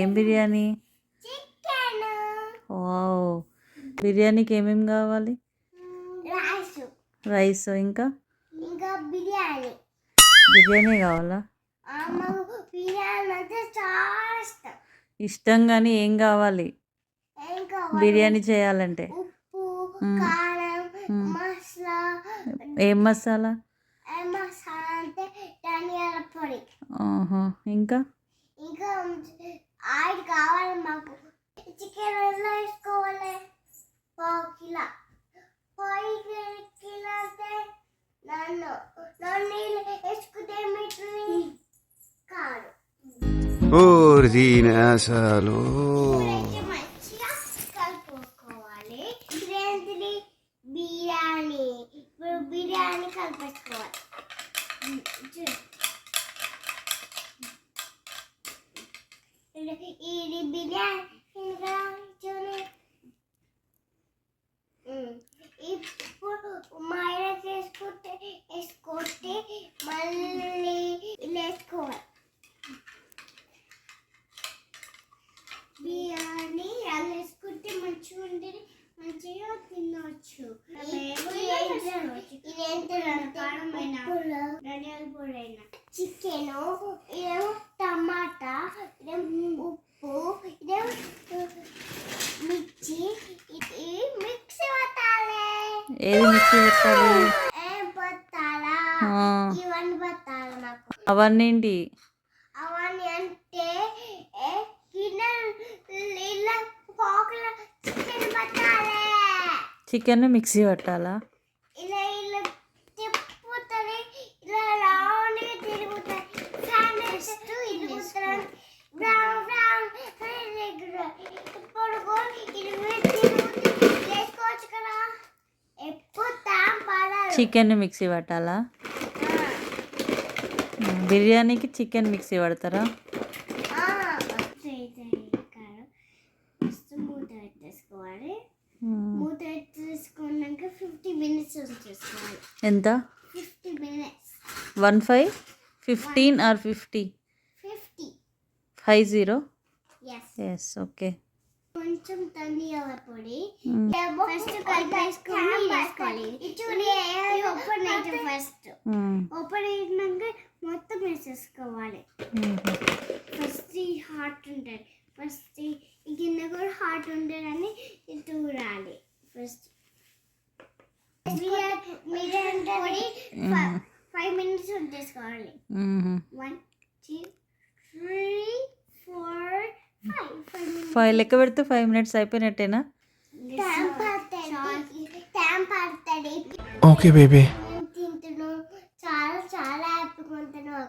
ఏం బిర్యానీ? వావ్. బిర్యానీకి ఏమేమి కావాలి? రైస్. రైస్ ఇంకా? ఇంకా బిర్యానీ. బిర్యానీ కావాలా? ఇష్టం. కానీ ఏం కావాలి? బిర్యానీ చేయాలంటే. ఏం మసాలా ఏ మసాలా అంటే ధనియాల పొడి ఆహా ఇంకా? ఇంకా ఆయిల్ కావాలి మాకు. చికెన్ ఎలా వేసుకోవాలి? పావు కిలో. పావు కిలో అంటే నన్ను. నన్ను వేసుకుంటే కాదు. కలుపుకోవాలి. బిర్యానీ. ఇప్పుడు బిర్యానీ కలిపేసుకోవాలి చూడు. ఇది ఇది బిర్యానీ ఇంకా చూడు ఉమ్. ఇప్పుడు మైనస్ వేసుకుంటే వేసుకుంటే మళ్ళీ ఇలా వేసుకోవాలి బిర్యానీ అలా వేసుకుంటే మంచిగా ఉంటుంది మంచిగా తినవచ్చు ధనియాల పొడి అయినా చికెన్ ఇదేమో టమాటా ఇదేమో ఉప్పు ఇదేమో మిర్చి ఇది మిక్సీ పట్టాలి. ఏది మిక్సీ పెట్టాలి? ఏం పట్టాలా? ఆ, ఇవన్నీ పట్టాలి మాకు. అవన్నీ ఏంటి? అవన్నీ అంటే చికెన్ మిక్సీ పట్టాలా? చికెన్ మిక్సీ పట్టాలా? బిర్యానీకి చికెన్ మిక్సీ పడతారా? మూత ఫిఫ్టీ మినిట్స్ ఎంత? One five fifteen or fifty? Fifty. Five zero? Yes yes okay కొంచెం ధనియాల పొడి. ఫస్ట్ కలిపేసుకొని వేసుకోవాలి చూడి ఓపెన్ అయితే ఫస్ట్ ఓపెన్ అయినాక మొత్తం వేసేసుకోవాలి. ఫస్ట్ ఈ హాట్ ఉంటుంది. ఫస్ట్ గిన్నె కూడా ఉంటుందని చూడాలి ఫస్ట్ పొడి ఫైవ్ మినిట్స్ చేసుకోవాలి వన్ ఫోర్ ఫైవ్ లెక్క పెడితే ఫైవ్ మినిట్స్ అయిపోయినట్టేనా? ఓకే బేబీ తింటున్నాం చాలా చాలా హ్యాపీగా ఉంటున్నాం